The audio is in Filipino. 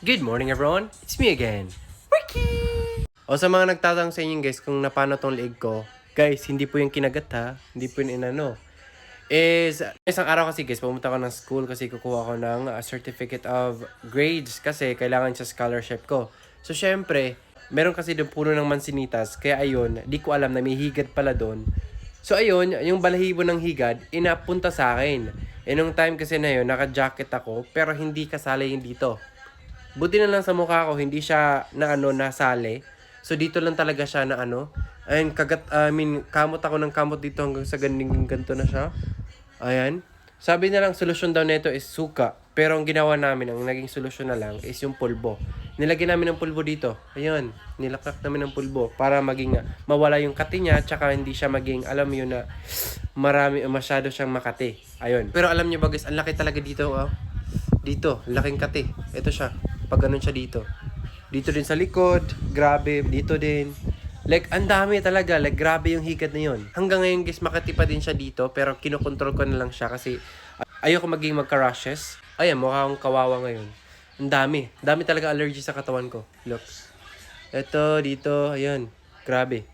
Good morning everyone, it's me again, Ricky! O sa mga nagtatanong sa inyo guys kung napano tong leeg ko, guys, hindi po yung kinagat ha, hindi po yung inano. Is, isang araw kasi guys, pumunta ko ng school kasi kukuha ko ng uh, certificate of grades kasi kailangan sa scholarship ko. So syempre, meron kasi doon puno ng mansinitas, kaya ayun, di ko alam na may higad pala doon. So ayun, yung balahibo ng higad, inapunta sa akin. E nung time kasi na yun, naka-jacket ako, pero hindi kasali yung dito. Buti na lang sa mukha ko, hindi siya na ano, nasali. So dito lang talaga siya na ano. Ayun, kagat, I mean, kamot ako ng kamot dito hanggang sa ganing ganito na siya. Ayan. Sabi na lang, solusyon daw nito is suka. Pero ang ginawa namin, ang naging solusyon na lang is yung pulbo. Nilagyan namin ng pulbo dito. Ayun, nilakak namin ng pulbo para maging mawala yung kati niya tsaka hindi siya maging, alam mo yun na marami, masyado siyang makati. Ayun. Pero alam niyo ba guys, ang laki talaga dito. Oh. Dito, laking kati. Ito siya. Pag ganun siya dito. Dito din sa likod. Grabe. Dito din. Like, ang dami talaga. Like, grabe yung higad na yun. Hanggang ngayon, guys, makati pa din siya dito. Pero kinokontrol ko na lang siya kasi ay- ayoko maging magka-rashes. Ayan, mukha akong kawawa ngayon. Ang dami. Dami talaga allergy sa katawan ko. Look. Ito, dito. Ayan. Grabe.